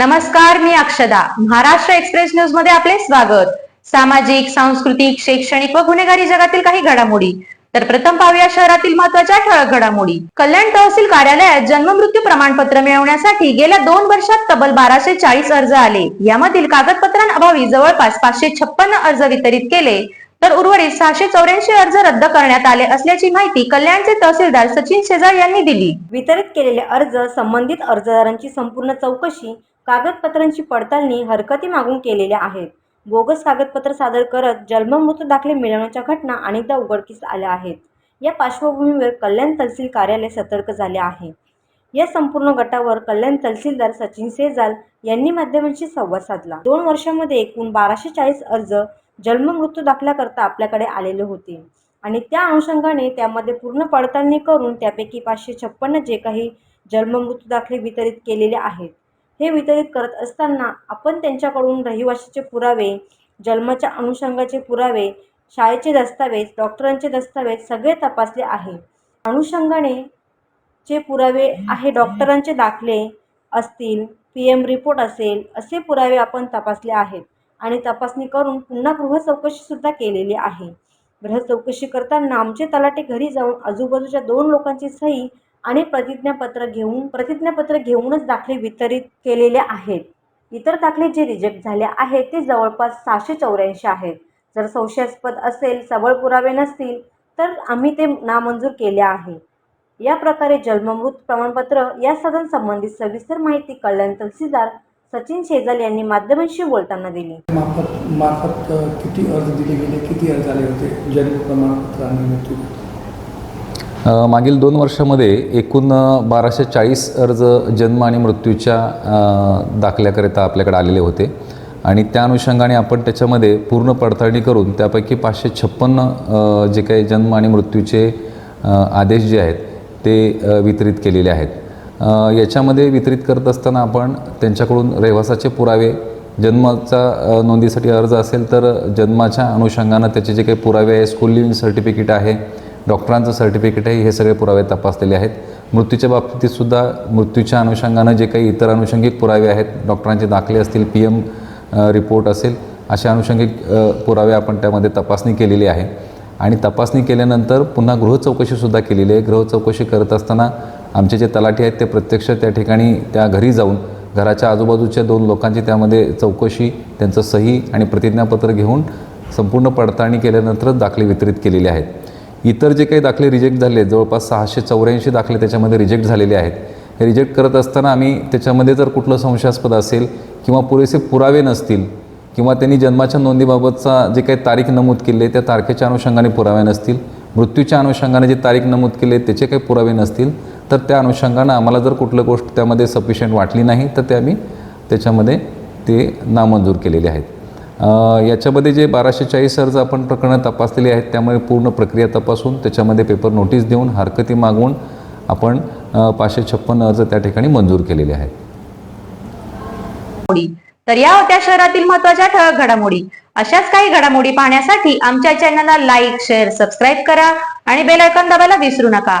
नमस्कार मी अक्षदा. महाराष्ट्र एक्सप्रेस न्यूजमध्ये आपले स्वागत. सामाजिक सांस्कृतिक शैक्षणिक व गुन्हेगारी जगातील काही घडामोडी. तर प्रथम पाहूया शहरातील महत्त्वाच्या ठळक घडामोडी. कल्याण तहसील कार्यालयात जन्म मृत्यू प्रमाणपत्र मिळवण्यासाठी गेल्या दोन वर्षात तब्बल बाराशे चाळीस अर्ज आले. यामधील कागदपत्रांअभावी जवळपास पाचशे छप्पन्न अर्ज वितरित केले. तर उर्वरित सहाशे चौऱ्याऐंशी अर्ज रद्द करण्यात आले असल्याची माहिती कल्याणचे तहसीलदार सचिन शेजार यांनी दिली. वितरित केलेले अर्ज संबंधित अर्जदारांची संपूर्ण चौकशी कागदपत्रांची पडताळणी हरकती मागून केलेल्या आहेत. बोगस कागदपत्र सादर करत जन्म दाखले मिळवण्याच्या घटना अनेकदा उघडकीस आल्या आहेत. या पार्श्वभूमीवर कल्याण तहसील कार्यालय सतर्क झाले आहे. या संपूर्ण गटावर कल्याण तहसीलदार सचिन सेजाल यांनी माध्यमांशी संवाद साधला. दोन वर्षामध्ये एकूण बाराशे चाळीस अर्ज जन्म मृत्यू दाखल्याकरता आपल्याकडे आलेले होते. आणि त्या अनुषंगाने त्यामध्ये पूर्ण पडताळणी करून त्यापैकी पाचशे छप्पन्न जे काही जन्म मृत्यू दाखले वितरित केलेले आहेत हे वितरित करत असताना आपण त्यांच्याकडून रहिवाशीचे पुरावे जन्माच्या अनुषंगाचे पुरावे शाळेचे दस्तावेज डॉक्टरांचे दस्तावेज सगळे तपासले आहे. अनुषंगाने जे पुरावे आहे डॉक्टरांचे दाखले असतील पी एम रिपोर्ट असेल असे पुरावे आपण तपासले आहेत. आणि तपासणी करून पुन्हा गृह चौकशीसुद्धा केलेली आहे. गृह चौकशी करताना आमचे तलाटे घरी जाऊन आजूबाजूच्या दोन लोकांची सही आणि प्रतिज्ञापत्र घेऊन प्रतिज्ञापत्र घेऊनच दाखले वितरित केलेले आहेत. इतर दाखले जे रिजेक्ट झाले आहेत ते जवळपास सहाशे चौऱ्याऐंशी आहेत. जर संशयास्पद असेल सबळ पुरावे नसतील तर आम्ही ते नामंजूर केले आहे. या प्रकारे जन्ममृत प्रमाणपत्र या सदन संबंधित सविस्तर माहिती कल्याण तहसीलदार सचिन शेजाल यांनी माध्यमांशी बोलताना दिली. मार्फत मार्फत किती अर्ज दिले गेले? किती अर्ज आले होते? जन्म प्रमाणपत्र मागील दोन वर्षामध्ये एकूण बाराशे चाळीस अर्ज जन्म आणि मृत्यूच्या दाखल्याकरिता आपल्याकडे आलेले होते. आणि त्या अनुषंगाने आपण त्याच्यामध्ये पूर्ण पडताळणी करून त्यापैकी पाचशे छप्पन्न जे काही जन्म आणि मृत्यूचे आदेश जे आहेत ते वितरित केलेले आहेत. याच्यामध्ये वितरित करत असताना आपण त्यांच्याकडून रहिवासाचे पुरावे जन्माचा नोंदीसाठी अर्ज असेल तर जन्माच्या अनुषंगानं त्याचे जे काही पुरावे आहे स्कूल लिव्हिंग सर्टिफिकेट आहे डॉक्टरांचं सर्टिफिकेट आहे हे सगळे पुरावे तपासलेले आहेत. मृत्यूच्या बाबतीत सुद्धा मृत्यूच्या अनुषंगानं जे काही इतर अनुषंगिक पुरावे आहेत डॉक्टरांचे दाखले असतील पी एम रिपोर्ट असेल अशा अनुषंगिक पुरावे आपण त्यामध्ये तपासणी केलेली आहे. आणि तपासणी केल्यानंतर पुन्हा गृह चौकशीसुद्धा केलेली आहे. गृह चौकशी करत असताना आमचे जे तलाठी आहेत ते प्रत्यक्ष त्या ठिकाणी त्या घरी जाऊन घराच्या आजूबाजूच्या दोन लोकांची त्यामध्ये चौकशी त्यांचं सही आणि प्रतिज्ञापत्र घेऊन संपूर्ण पडताळणी केल्यानंतरच दाखले वितरित केलेले आहेत. इतर जे काही दाखले रिजेक्ट झाले जवळपास सहाशे चौऱ्याऐंशी दाखले त्याच्यामध्ये रिजेक्ट झालेले आहेत. हे रिजेक्ट करत असताना आम्ही त्याच्यामध्ये जर कुठलं संशयास्पद असेल किंवा पुरेसे पुरावे नसतील किंवा त्यांनी जन्माच्या नोंदीबाबतचा जे काही तारीख नमूद केले त्या तारखेच्या अनुषंगाने पुरावे नसतील मृत्यूच्या अनुषंगाने जे तारीख नमूद केले त्याचे काही पुरावे नसतील तर त्या अनुषंगानं आम्हाला जर कुठलं गोष्ट त्यामध्ये सफिशियंट वाटली नाही तर ते आम्ही त्याच्यामध्ये ते नामंजूर केलेले आहेत. याच्यामध्ये जे बाराशे चाळीस अर्ज आपण प्रकरणं तपासलेली आहेत त्यामुळे पूर्ण प्रक्रिया तपासून त्याच्यामध्ये पेपर नोटीस देऊन हरकती मागवून आपण पाचशे छप्पन्न अर्ज त्या ठिकाणी मंजूर केलेले आहेत. तर या होत्या शहरातील महत्त्वाच्या ठळक घडामोडी. अशाच काही घडामोडी पाहण्यासाठी आमच्या चॅनलला लाईक शेअर सबस्क्राईब करा आणि बेल आयकॉन दाबायला विसरू नका.